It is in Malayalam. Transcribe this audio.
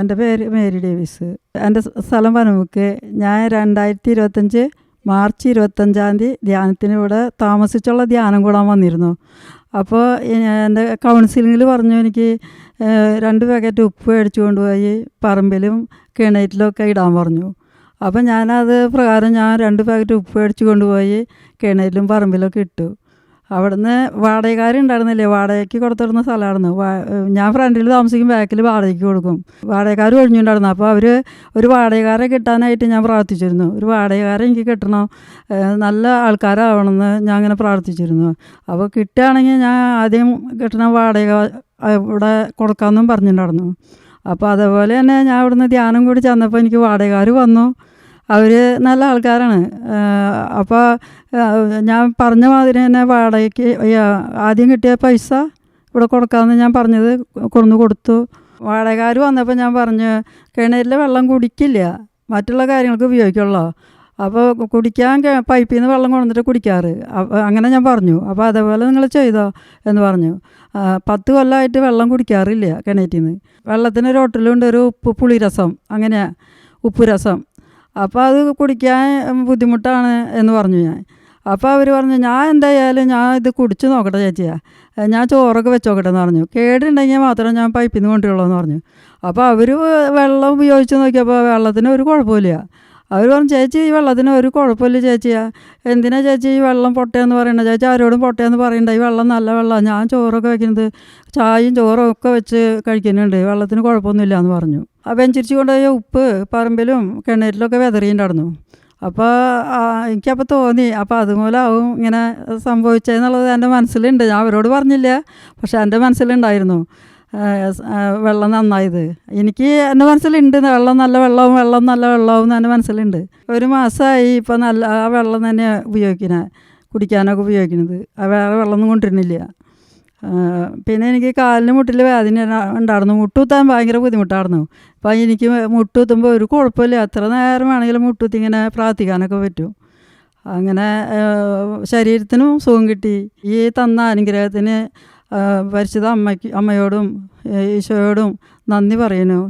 എന്റെ പേര് മേരി ഡേവിസ്. എന്റെ സ്ഥലം പനമുക്ക് ഞാൻ രണ്ടായിരത്തി ഇരുപത്തഞ്ച് മാർച്ച് ഇരുപത്തഞ്ചാം തീയതി ധ്യാനത്തിന് ഇവിടെ താമസിച്ചുള്ള ധ്യാനം കൂടാൻ വന്നിരുന്നു. അപ്പോൾ എന്റെ കൗൺസിലിങ്ങിൽ പറഞ്ഞു എനിക്ക് രണ്ട് പാക്കറ്റ് ഉപ്പ് മേടിച്ചു കൊണ്ടുപോയി പറമ്പിലും കിണറ്റിലൊക്കെ ഇടാൻ പറഞ്ഞു. അപ്പോൾ ഞാനത് പ്രകാരം ഞാൻ രണ്ട് പാക്കറ്റ് ഉപ്പ് മേടിച്ചു കൊണ്ടുപോയി കിണറ്റിലും പറമ്പിലൊക്കെ ഇട്ടു. അവിടുന്ന് വാടകക്കാരുണ്ടായിരുന്നില്ലേ? വാടകയ്ക്ക് കൊടുത്തിരുന്ന സ്ഥലമായിരുന്നു. ഞാൻ ഫ്രണ്ടിൽ താമസിക്കും ബാക്കിൽ വാടകയ്ക്ക് കൊടുക്കും. വാടകക്കാർ ഒഴിഞ്ഞിട്ടുണ്ടായിരുന്നു അപ്പോൾ അവർ ഒരു വാടകക്കാരെ കിട്ടാനായിട്ട് ഞാൻ പ്രാർത്ഥിച്ചിരുന്നു. ഒരു വാടകക്കാരെ എനിക്ക് കിട്ടണം. നല്ല ആൾക്കാരാവണമെന്ന് ഞാൻ അങ്ങനെ പ്രാർത്ഥിച്ചിരുന്നു. അപ്പോൾ കിട്ടുകയാണെങ്കിൽ ഞാൻ ആദ്യം കിട്ടണ വാടക ഇവിടെ കൊടുക്കാമെന്നും പറഞ്ഞിട്ടുണ്ടായിരുന്നു. അപ്പോൾ അതേപോലെ തന്നെ ഞാൻ ഇവിടുന്ന് ധ്യാനം കൂടി ചെന്നപ്പോൾ എനിക്ക് വാടകക്കാർ വന്നു. അവർ നല്ല ആൾക്കാരാണ്. അപ്പോൾ ഞാൻ പറഞ്ഞ മാതിരി തന്നെ വാടകയ്ക്ക് ആദ്യം കിട്ടിയ പൈസ ഇവിടെ കൊടുക്കാമെന്ന് ഞാൻ പറഞ്ഞത് കൊണ്ടു കൊടുത്തു. വാടകക്കാർ വന്നപ്പോൾ ഞാൻ പറഞ്ഞു കിണറിലെ വെള്ളം കുടിക്കില്ല. മറ്റുള്ള കാര്യങ്ങൾക്ക് ഉപയോഗിക്കുള്ളൂ. അപ്പോൾ കുടിക്കാൻ പൈപ്പിൽ നിന്ന് വെള്ളം കൊണ്ടുവന്നിട്ട് കുടിക്കാറ്. അങ്ങനെ ഞാൻ പറഞ്ഞു. അപ്പോൾ അതേപോലെ നിങ്ങൾ ചെയ്തോ എന്ന് പറഞ്ഞു. പത്ത് കൊല്ലമായിട്ട് വെള്ളം കുടിക്കാറില്ല കിണറ്റിൽ നിന്ന് വെള്ളത്തിന് ഒരു ഹോട്ടലുണ്ട് ഒരു ഉപ്പ് പുളിരസം. അങ്ങനെ ഉപ്പ് രസം അപ്പോൾ അത് കുടിക്കാൻ ബുദ്ധിമുട്ടാണ് എന്ന് പറഞ്ഞു ഞാൻ. അപ്പോൾ അവർ പറഞ്ഞു ഞാൻ എന്തായാലും ഞാൻ ഇത് കുടിച്ച് നോക്കട്ടെ ചേച്ചിയാ ഞാൻ ചോറൊക്കെ വെച്ച് നോക്കട്ടെ എന്ന് പറഞ്ഞു. കേടുണ്ടെങ്കിൽ മാത്രമേ ഞാൻ പൈപ്പിൽ നിന്ന് കൊണ്ടുള്ളൂ എന്ന് പറഞ്ഞു. അപ്പോൾ അവർ വെള്ളം ഉപയോഗിച്ച് നോക്കിയപ്പോൾ വെള്ളത്തിന് ഒരു കുഴപ്പമില്ല അവർ പറഞ്ഞു ചേച്ചി ഈ വെള്ളത്തിന് ഒരു കുഴപ്പമില്ല ചേച്ചിയാ എന്തിനാ ചേച്ചി ഈ വെള്ളം പൊട്ടയെന്ന് പറയണ്ട ചേച്ചി ആരോടും പൊട്ടയെന്ന് പറയണ്ട. ഈ വെള്ളം നല്ല വെള്ളമാണ് ഞാൻ ചോറൊക്കെ വെക്കുന്നത് ചായയും ചോറും ഒക്കെ വെച്ച് കഴിക്കുന്നുണ്ട്. വെള്ളത്തിന് കുഴപ്പമൊന്നുമില്ല എന്ന് പറഞ്ഞു. അപ്പം വെഞ്ചിരിച്ച് കൊണ്ടുപോയ ഉപ്പ് പറമ്പിലും കിണറ്റിലൊക്കെ വെതറിയിട്ടുണ്ടായിരുന്നു. അപ്പോൾ എനിക്കപ്പോൾ തോന്നി. അപ്പോൾ അതുമൂലമാവും ഇങ്ങനെ സംഭവിച്ചതെന്നുള്ളത് എന്റെ മനസ്സിലുണ്ട്. ഞാൻ അവരോട് പറഞ്ഞില്ല. പക്ഷെ എന്റെ മനസ്സിലുണ്ടായിരുന്നു. വെള്ളം നന്നായത്. എനിക്ക് എന്റെ മനസ്സിലുണ്ട് വെള്ളം നല്ല വെള്ളവും വെള്ളം നല്ല വെള്ളവും എന്ന് എന്റെ മനസ്സിലുണ്ട്. ഒരു മാസമായി ഇപ്പോൾ നല്ല ആ വെള്ളം തന്നെ ഉപയോഗിക്കുന്നത് കുടിക്കാനൊക്കെ ഉപയോഗിക്കുന്നത്. ആ വേറെ വെള്ളമൊന്നും കൊണ്ടിരുന്നില്ല പിന്നെ എനിക്ക് കാലിന് മുട്ടിൽ വേദന ഉണ്ടായിരുന്നു. മുട്ടുകുത്താൻ ഭയങ്കര ബുദ്ധിമുട്ടായിരുന്നു. അപ്പം എനിക്ക് മുട്ടുകുത്തുമ്പോൾ ഒരു കുഴപ്പമില്ല. എത്ര നേരം വേണമെങ്കിലും മുട്ടുകുത്തി ഇങ്ങനെ പ്രാർത്ഥിക്കാനൊക്കെ പറ്റും. അങ്ങനെ ശരീരത്തിനും സുഖം കിട്ടി. ഈ തന്ന അനുഗ്രഹത്തിന് പരിശുദ്ധ അമ്മയ്ക്ക് അമ്മയോടും ഈശോയോടും നന്ദി പറയുന്നു.